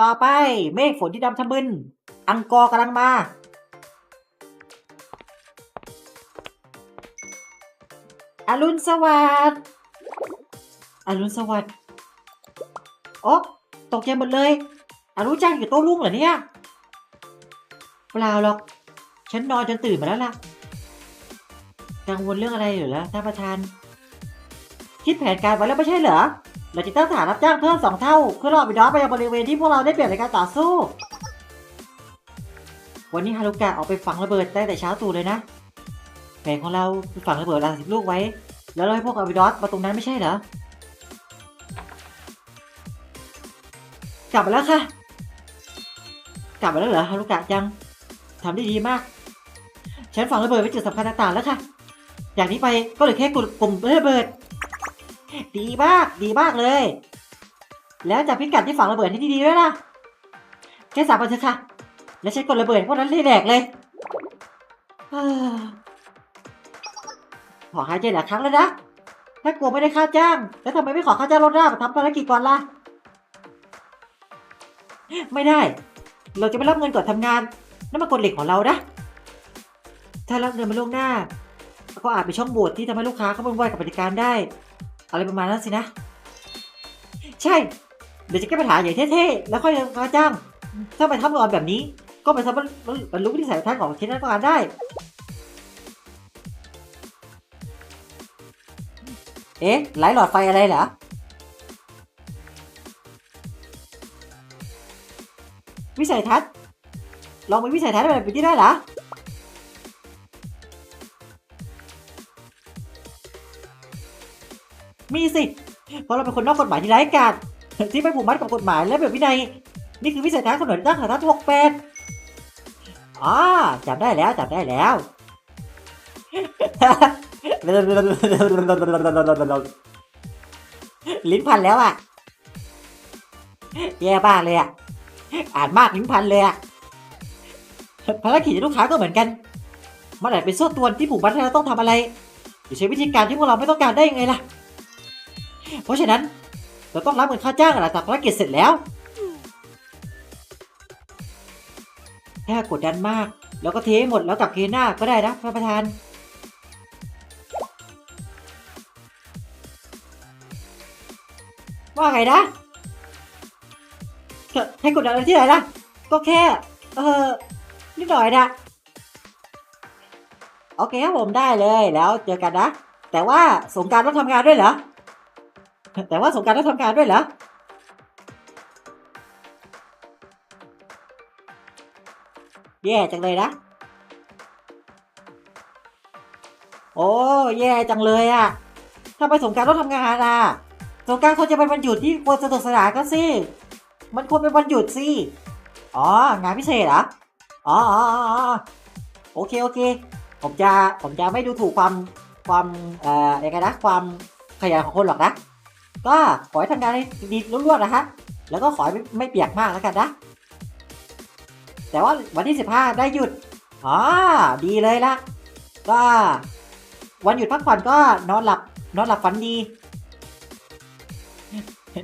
ต่อไปเมฆฝนที่ดำทะมึน อังกอร์กำลังมา อรุณสวัสดิ์ อรุณสวัสดิ์โอ๊ะตกใจหมดเลย อรุณจังอยู่โต๊ะลุงเหรอเนี่ย เปล่าหรอก ฉันนอนจนตื่นมาแล้วล่ะ กังวลเรื่องอะไรอยู่แล้วท่านประธาน คิดแผนการไว้แล้วไม่ใช่เหรอ เราจะตั้งฐานรับจ้างเพิ่มสองเท่าเพื่อรอไปย้อไปยังบริเวณที่พวกเราได้เปลี่ยนในการต่อสู้ วันนี้ฮารุกะออกไปฝังระเบิดตั้งแต่เช้าตู่เลยนะแผนของเราคือฝังระเบิดลาสิบลูกไว้ แล้วเราให้พวกอาวิดอสมาตรงนั้นไม่ใช่เหรอ กลับมาแล้วค่ะ กลับมาแล้วเหรอฮารุกะจังทำได้ดีมาก ฉันฝังระเบิดไว้จุดสำคัญต่างๆแล้วค่ะ อย่างนี้ไปก็เหลือแค่กลุ่มกลุ่มระเบิด ดีมาก ดีมากเลย แล้วจับพิกัดที่ฝังระเบิดให้ดีๆด้วยนะแค่สามวันเถอะค่ะ แล้วฉันกดระเบิดพวกนั้นให้แหลกเลยเอ้อขอหายใจหลายครั้งแล้วนะ ถ้ากลัวไม่ได้ค่าจ้าง แล้วทำไมไม่ขอค่าจ้างลดหน้ามาทำภารกิจก่อนล่ะ ไม่ได้ เราจะไม่รับเงินก่อนทำงาน นั่นมันกฎเหล็กของเรานะ ถ้ารับเงินมาล่วงหน้า ก็อาจเป็นช่องโหว่ที่ทำให้ลูกค้าเขาไม่ไหวกับปฏิการได้ อะไรประมาณนั้นสินะ ใช่ เดี๋ยวจะแก้ปัญหาอย่างเท่ๆ แล้วค่อยค่าจ้าง ถ้าไปทำงานแบบนี้ ก็ไปทำบรรลุวิสัยทัศน์ของชิ้นนั้นก็งานได้ เอ๊ะไหลหลอดไฟอะไรเหรอวิสัยทัศน์ลองไปวิสัยทัศน์แบบนี้ได้เหรอ มีสิ เพราะเราเป็นคนนอกกฎหมายที่ไร้กาจที่ไม่ผูกมัดกับกฎหมายและแบบวินัย นี่คือวิสัยทัศน์ของหน่วยตั้งฐานะหกแปดอ๋อจำได้แล้วจำได้แล้วลิ้นพันแล้วอะ แย่บ้ากเลยอะ อ่านมากลิ้นพันเลยอะภารกิจของลูกค้าก็เหมือนกันมันอาจเป็นโซ่ตรวนที่ผูกมัดให้เราต้องทำอะไรจะใช้วิธีการที่พวกเราไม่ต้องการได้ยังไงล่ะ เพราะฉะนั้นเราต้องรับเงินค่าจ้างหลังจากภารกิจเสร็จแล้ว ถ้ากดดันมาก แล้วก็เทให้หมดแล้วกลับเคหน้าก็ได้นะท่านประธานว่าไงนะให้กดดันอะไรที่ไหนล่ะ ก็แค่ เออนิดหน่อยนะโอเคครับผมได้เลยแล้วเจอกันนะ แต่ว่าสงการต้องทำงานด้วยเหรอ แต่ว่าสงกรารต้องทำงานด้วยเหรอแย่จังเลยนะ โอ้แย่จังเลยอะทำไมสงกรารต้องทำงานอะสงกรารควรจะเป็นวันหยุดที่ควรสนุกสนานกันสิ มันควรเป็นวันหยุดสิ อ๋อ งานพิเศษเหรออ๋ออ๋ออ๋ออ๋อโอเคโอเค ผมจะผมจะไม่ดูถูกความความเอ่อยังไงนะความขยันของคนหรอกนะ ก็ขอให้ทำงานให้ดีรุ่งๆนะฮะ แล้วก็ขอให้ไม่เปียกมากแล้วกันนะ แต่ว่าวันที่ 15 ได้หยุดอ๋อดีเลยละก็วันหยุดพักผ่อนก็นอนหลับ นอนหลับฝันดี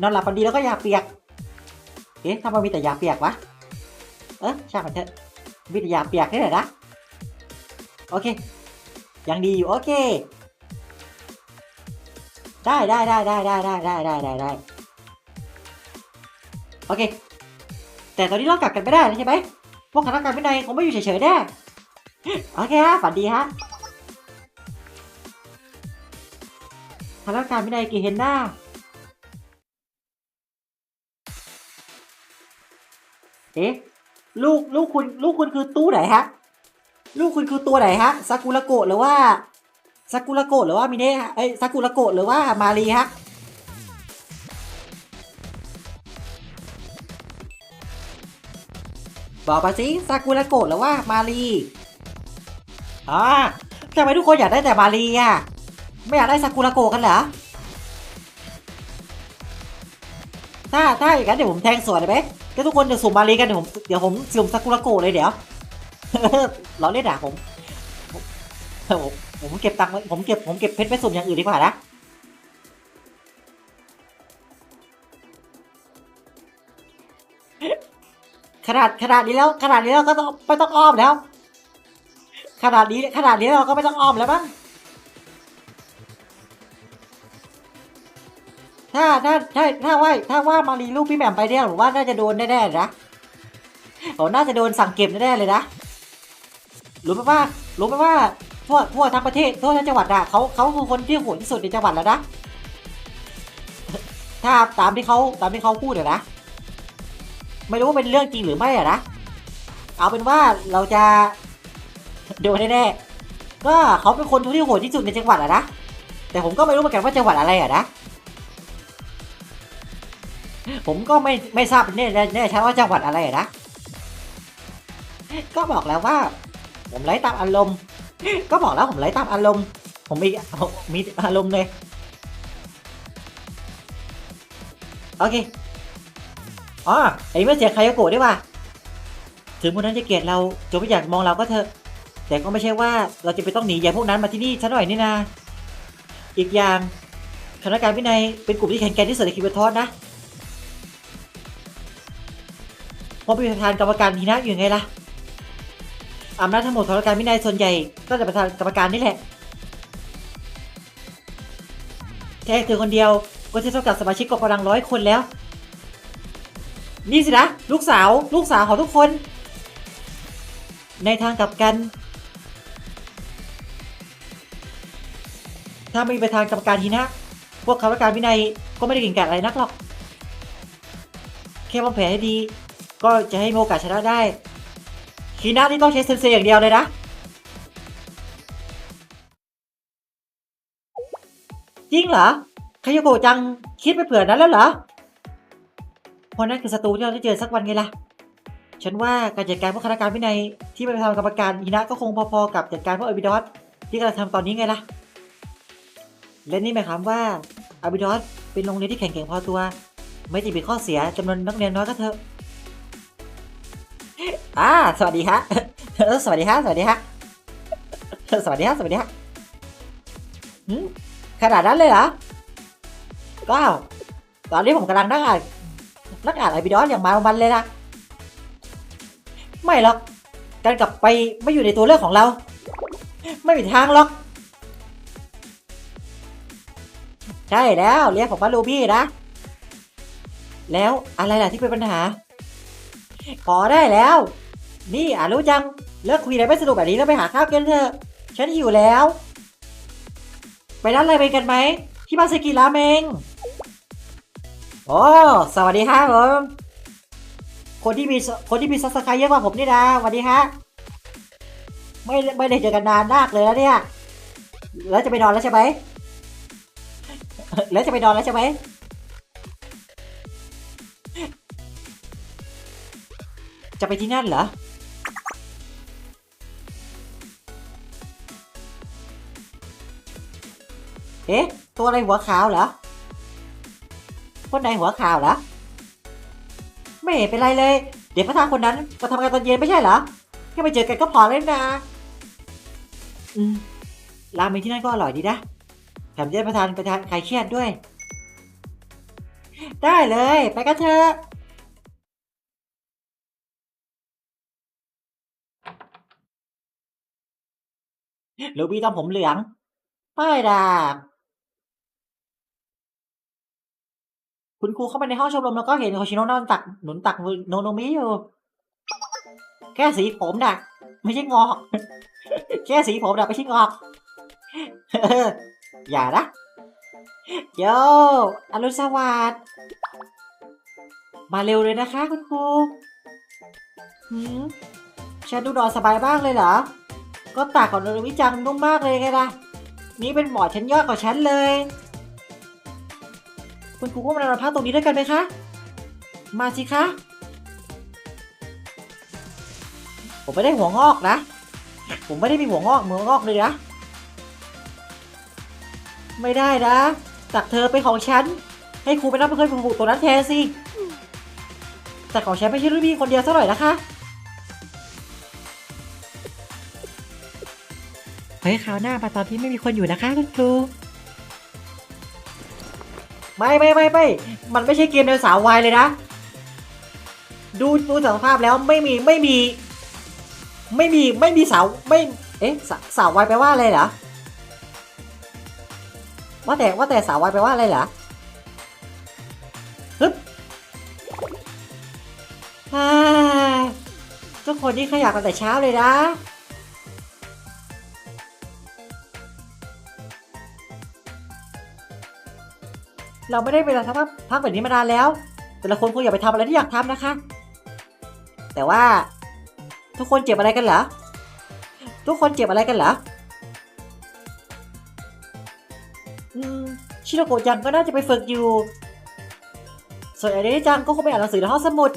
นอนหลับฝันดีแล้วก็อยากเปียก เอ๊ะทำไมมีแต่ยาเปียกวะ เอ๊ะช่างมันเถอะมีแต่ยาเปียกนี่แหละนะ โอเค ยังดีอยู่โอเค ได้ได้ได้ได้ได้ได้ได้ได้ได้ได้โอเค แต่ตอนนี้เรากลับกันไม่ได้แล้วใช่ไหมพวกคณะกรรมวินัยคงไม่อยู่เฉยๆแน่โอเคฮะฝันดีฮะคณะกรรมวินัยกี่เห็นหน้าเอ๊ะลูกลูกคุณลูกคุณคือตู้ไหนฮะ ลูกคุณคือตัวไหนฮะซากุระโกะหรือว่า ซากุระโกะหรือว่ามิเนะฮะเอ้ยซากุระโกะหรือว่ามารีฮะบอกมาสิซากุระโกะหรือว่ามารีอ่าทำไมทุกคนอยากได้แต่มารีอะไม่อยากได้ซากุระโกะกันเหรอถ้าถ้าอย่างนั้นเดี๋ยวผมแทงสวนได้ไหมก็ทุกคนจะสุ่มมารีกันเดี๋ยวผมเดี๋ยวผมสุ่มซากุระโกะเลยเดี๋ยวเราเล่นอะผมผม ผมผมเก็บตังค์ไว้ผมเก็บผมเก็บเพชรไปสุ่มอย่างอื่นดีกว่านะขนาดขนาดนี้แล้วขนาดนี้เราก็ต้องไม่ต้องอ้อมแล้ว ขนาดนี้ขนาดนี้เราก็ไม่ต้องอ้อมแล้วมั้งถ้าถ้าถ้าถ้าว่าถ้าว่ามารีลูกพี่แหม่มไปเนี่ยผมว่าน่าจะโดนแน่ๆนะผมน่าจะโดนสั่งเก็บแน่ๆเลยนะรู้ไหมว่ารู้ไหมว่า ทั่วทั่วทั้งประเทศทั่วทั้งจังหวัดอะเขาเขาคือคนที่โหดที่สุดในจังหวัดแล้วนะถ้าตามที่เขาตามที่เขาพูดอะนะ ไม่รู้ว่าเป็นเรื่องจริงหรือไม่อะนะเอาเป็นว่าเราจะดนแน่ๆก็เขาเป็นคนที่โหดที่สุดในจังหวัดอะนะแต่ผมก็ไม่รู้เหมือนกันว่าจังหวัดอะไรอะนะผมก็ไม่ไม่ทราบแน่แน่ชัดว่าจังหวัดอะไรอะนะ ก็บอกแล้วว่า ผมไล่ตามอารมณ์ ก็บอกแล้วผมไล่ตามอารมณ์ ผมมีผมมีอารมณ์เลย โอเค อ๋อไอ้เมื่อเสียใครก็โกรธได้ว่ะถึงพวกนั้นจะเกลียดเราจนไม่อยากมองเราก็เถอะ แต่ก็ไม่ใช่ว่าเราจะไปต้องหนีอย่าพวกนั้นมาที่นี่ซะหน่อยนี่นาอีกอย่างคณะการวินัยเป็นกลุ่มที่แข็งแกร่งที่สุดในคิวเบทอสนะเพราะเป็นประธานกรรมการทีนะอยู่ไงล่ะ อำนาจทั้งหมดของการวินัยส่วนใหญ่ก็จะประธานกรรมการนี่แหละแค่เธอคนเดียวก็จะเท่ากับสมาชิกกองกำลังร้อยคนแล้ว นี่สินะ ลูกสาว ลูกสาวของทุกคน ในทางกลับกัน ถ้าไม่มีประธานกรรมการทีนะ พวกเขาและการวินัยก็ไม่ได้เก่งกาจอะไรนักหรอก แค่วางแผนให้ดี ก็จะให้โอกาสชนะได้ ทีนะนี่ต้องใช้เซนเซอย่างเดียวเลยนะ จริงเหรอคายโกะจังคิดไปเผื่อนั้นแล้วเหรอเพราะนั่นคือศัตรูที่เราได้เจอสักวันไงล่ะ ฉันว่าการจัดการพวกคณะการวินัยที่เป็นประธานกรรมการฮินะก็คงพอๆกับจัดการพวกอบิดอสที่กำลังทำตอนนี้ไงล่ะ และนี่หมายความว่าอบิดอสเป็นโรงเรียนที่แข็งแกร่งพอตัว ไม่จะมีข้อเสียจำนวนนักเรียนน้อยก็เถอะ อ่า สวัสดีฮะสวัสดีฮะ สวัสดีฮะ สวัสดีฮะ สวัสดีฮะขนาดนั้นเลยเหรอก็ตอนนี้ผมกำลังนั่งอ่านนักอ่านไอบิดอสอย่างมามันเลยนะ ไม่หรอก การกลับไปไม่อยู่ในตัวเลือกของเรา ไม่มีทางหรอก ใช่แล้วเรียกผมว่าลูบี้นะ แล้วอะไรล่ะที่เป็นปัญหาพอได้แล้ว นี่อ่ารู้จัง เลิกคุยอะไรไม่สนุกแบบนี้แล้วไปหาข้าวกันเถอะ ฉันหิวแล้ว ไปร้านอะไรไปกันไหม ที่มาสกิราเมงโอ้สวัสดีครับผมคนที่มีคนที่มีซับสไครเยอะกว่าผมนี่นะสวัสดีฮะไม่ไม่ได้เจอกันนานมากเลยนะเนี่ย แล้วจะไปนอนแล้วใช่ไหมแล้วจะไปนอนแล้วใช่ไหมจะไปที่นั่นเหรอ เอ๊ะ ตัวอะไรหัวขาวเหรอ คนไหนหัวขาวเหรอ ไม่เห็นเป็นไรเลย เดี๋ยวพระทาคนนั้นมาทำงานตอนเย็นไม่ใช่เหรอ แค่ไปเจอกันก็พอแล้วนะ อืม ราเมงที่นั่นก็อร่อยดีนะแถมจะได้ประทานประทานใครเครียดด้วย ได้เลย ไปกันเถอะลูบี้ต้องผมเหลือง ป้ายดาบ คุณครูเข้าไปในห้องชมรมแล้วก็เห็นโคชิโนะนอนตักหนุนตักโนโนมิอยู่แค่สีผมน่ะไม่ใช่งอกแค่สีผมน่ะไม่ใช่งอก อย่านะโยอรุณสวัสดิ์มาเร็วเลยนะคะคุณครูหืมฉันดูนอนสบายบ้างเลยเหรอ ก็ตากของโนโนมิจังนุ่มมากเลยไงล่ะ นี่เป็นหมอชั้นยอดกว่าฉันเลย คุณครูก็มานอนพักตรงนี้ด้วยกันไหมคะ มาสิคะ ผมไม่ได้หัวงอกนะ ผมไม่ได้มีหัวงอกเหมืองอกเลยนะ ไม่ได้นะ ตักเธอเป็นของฉัน ให้ครูไปนั่งเป็นเพื่อนผูกตัวนั้นแทนสิ แต่ของฉันไม่ใช่รุ่นพี่คนเดียวซะหน่อยนะคะเฮ้ยคราวหน้ามาตอนที่ไม่มีคนอยู่นะคะคุณครู ไม่ไม่ไม่ไม่มันไม่ใช่เกมเดินสาววายเลยนะ ดูดูจากสภาพแล้วไม่มีไม่มี ไม่มีไม่มีเสาไม่เอ๊ะเสาเสาไวแปลว่าอะไรเหรอว่าแต่ว่าแต่เสาไวแปลว่าอะไรเหรอฮึบฮ่าทุกคนนี่ขยับกันแต่เช้าเลยนะ เราไม่ได้เวลาทำพักแบบนี้มานานแล้ว แต่ละคนคงอยากไปทำอะไรที่อยากทำนะคะ แต่ว่า ทุกคนเจ็บอะไรกันเหรอ ทุกคนเจ็บอะไรกันเหรอชิโนโกะจังก็น่าจะไปฝึกอยู่ ส่วนไอเดนจังก็คงไปอ่านหนังสือในห้องสมุด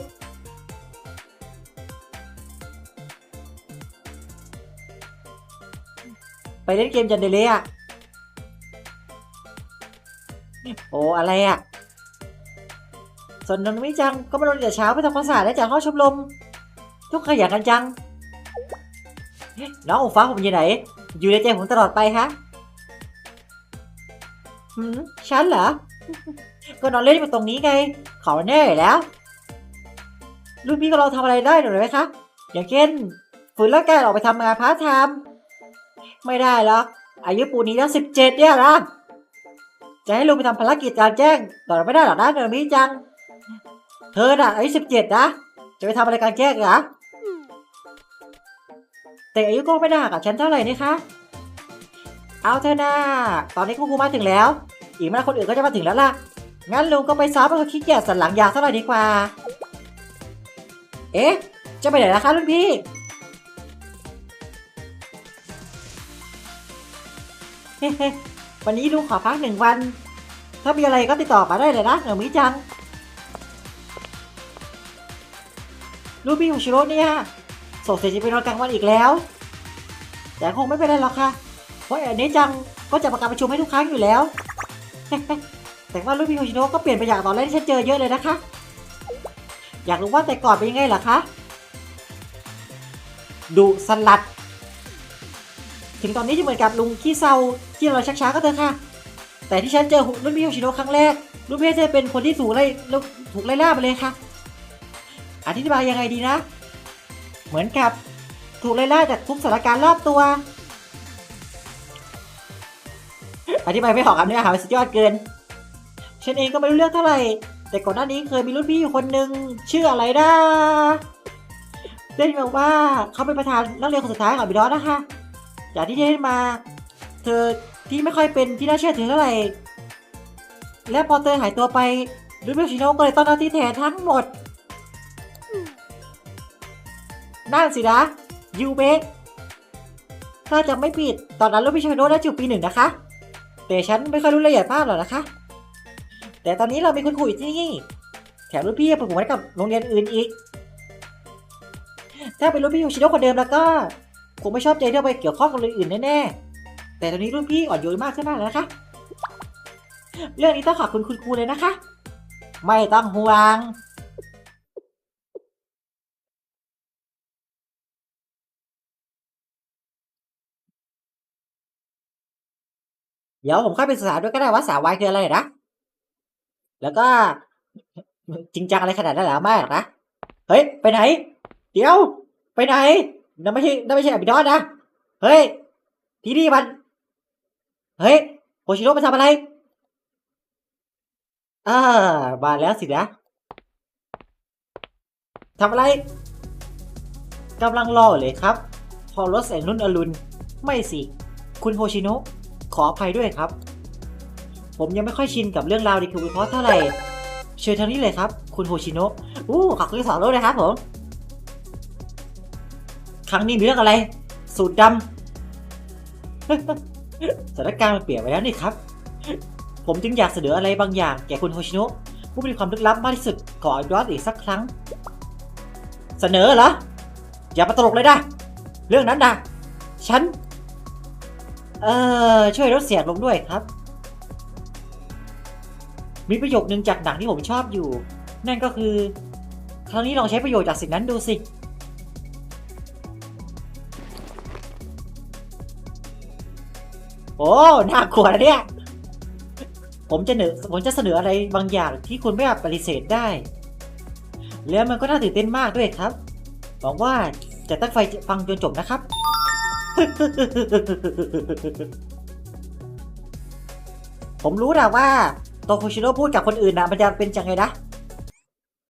ไปเล่นเกมยันเดเลยอะ โอ้อะไรอะส่วนนนท์มิจังก็มาลงแต่เช้าไปทำความสะอาดและจัดห้องชมรมทุกขยันกันจัง น้ององฟ้าผมอยู่ไหน อยู่ในใจผมตลอดไปฮะหืมฉันเหรอ ก็นอนเล่นอยู่ตรงนี้ไง ขอแน่แล้วรุ่นพี่ก็ลองทำอะไรได้หน่อยไหมคะ อย่างเช่นฝืนร่างกายออกไปทำงานพาร์ทไทม์ไม่ได้หรอกอายุปูนี้แล้วสิบเจ็ดเนี่ยนะ จะให้ลุงไปทำภารกิจการแจ้งต่อไม่ได้หรอกนะเนอร์มิจัง เธอน่ะอายุสิบเจ็ดนะ จะไปทำอะไรการแจ้งเหรอแต่อายุก็ไม่ได้ห่ากับฉันเท่าไหร่นี่คะ เอาเถอะนะตอนนี้คุณครูมาถึงแล้ว อีกไม่นานคนอื่นก็จะมาถึงแล้วล่ะ งั้นลุงก็ไปซ้อมเพราะขี้เกียจสันหลังยาวเท่าไหร่ดีกว่า เอ๊ะ จะไปไหนล่ะคะรุ่นพี่เฮ้ วันนี้ลุงขอพักหนึ่งวัน ถ้ามีอะไรก็ติดต่อมาได้เลยนะเหนือมิจังลูกพี่ของชิโร่เนี่ยสงสัยจะไปนอนกลางวันอีกแล้ว แต่คงไม่เป็นไรหรอกค่ะ เพราะอันนี้จังก็จะประกาศประชุมให้ทุกครั้งอยู่แล้ว แต่ว่าลูกพี่ของชิโร่ก็เปลี่ยนไปจากตอนแรกที่ฉันเจอเยอะเลยนะคะ อยากรู้ว่าแต่ก่อนเป็นยังไงล่ะคะดุสลัด ถึงตอนนี้จะเหมือนกับลุงขี้เศร้าที่เราชักช้าก็เถอะค่ะ แต่ที่ฉันเจอรุ่นพี่ของชิโร่ครั้งแรกรุ่นพี่จะเป็นคนที่ถูกไล่ถูกไล่ล่าไปเลยค่ะ อธิบายยังไงดีนะ เหมือนกับถูกไล่ล่าจากทุกสถานการณ์รอบตัว อธิบายไม่ออกคำเนื้อหาสุดยอดเกิน ฉันเองก็ไม่รู้เรื่องเท่าไหร่ แต่ก่อนหน้านี้เคยมีรุ่นพี่อยู่คนหนึ่งชื่ออะไรนะได้ยินมาว่าเขาเป็นประธานนักเรียนคนสุดท้ายของบิดอสนะคะ จากที่ได้มา เธอที่ไม่ค่อยเป็นที่น่าเชื่อถือเท่าไหร่ และพอเธอหายตัวไปรุ่นพี่ชิโนก็เลยต้องหน้าที่แทนทั้งหมด นั่นสินะยูเบกถ้าจะไม่ผิดตอนนั้นลูกพี่ชายโน้ได้อยู่ปีหนึ่งนะคะ แต่ฉันไม่ค่อยรู้รายละเอียดมากหรอกนะคะ แต่ตอนนี้เรามีคุณครูอยู่ที่นี่ แถมรุ่นพี่ยังผูกไว้กับโรงเรียนอื่นอีก ถ้าเป็นรุ่นพี่ยูชิโนะคนเดิมแล้วก็ คงไม่ชอบใจที่เอาไปเกี่ยวข้องกับโรงเรียนอื่นแน่ๆ แต่ตอนนี้รุ่นพี่อ่อนโยนมากขึ้นมากแล้วนะคะ เรื่องนี้ต้องขอบคุณคุณครูเลยนะคะ ไม่ต้องห่วงเดี๋ยวผมเข้าไปศึกษาด้วยก็ได้ว่าสาววายคืออะไรนะ แล้วก็ จริงจังอะไรขนาดนั้นหรอไม่หรอกนะ เฮ้ย ไปไหน เดี๋ยว ไปไหน นั่นไม่ใช่นั่นไม่ใช่อภิดอนนะ เฮ้ย ที่นี่มัน เฮ้ยโคชิโร่มาทำอะไรอ่ามาแล้วสินะทำอะไรกำลังรอเลยครับ พอรถแสงนุ่นอรุณ ไม่สิ คุณโฮชิโนะขออภัยด้วยครับ ผมยังไม่ค่อยชินกับเรื่องราวดีคือวิเคราะเท่าไหร่ เชิญทางนี้เลยครับ คุณโฮชิโนะอู้ขอบคุณที่สอนรู้นะครับผม ครั้งนี้มีเรื่องอะไร สูตรดำสถานการณ์มันเปลี่ยนไปแล้วนี่ครับ ผมจึงอยากเสนออะไรบางอย่างแก่คุณโฮชิโนะผู้มีความลึกลับมากที่สุดขอย้อนอีกสักครั้ง เสนอเหรอ อย่ามาตลกเลยนะ เรื่องนั้นนะฉัน เอ่อ ช่วยลดเสียงลงด้วยครับ มีประโยคนึงจากหนังที่ผมชอบอยู่ นั่นก็คือ ครั้งนี้ลองใช้ประโยชน์จากสิ่งนั้นดูสิ โอ้น่ากลัวนะเนี่ย ผมจะเสนอผมจะเสนออะไรบางอย่างที่คุณไม่อาจปฏิเสธได้ แล้วมันก็น่าตื่นเต้นมากด้วยครับหวังว่าจะตั้งใจฟังจนจบนะครับ ผมรู้นะว่าโตโคชิโร่พูดกับคนอื่นนะมันจะเป็นยังไงนะ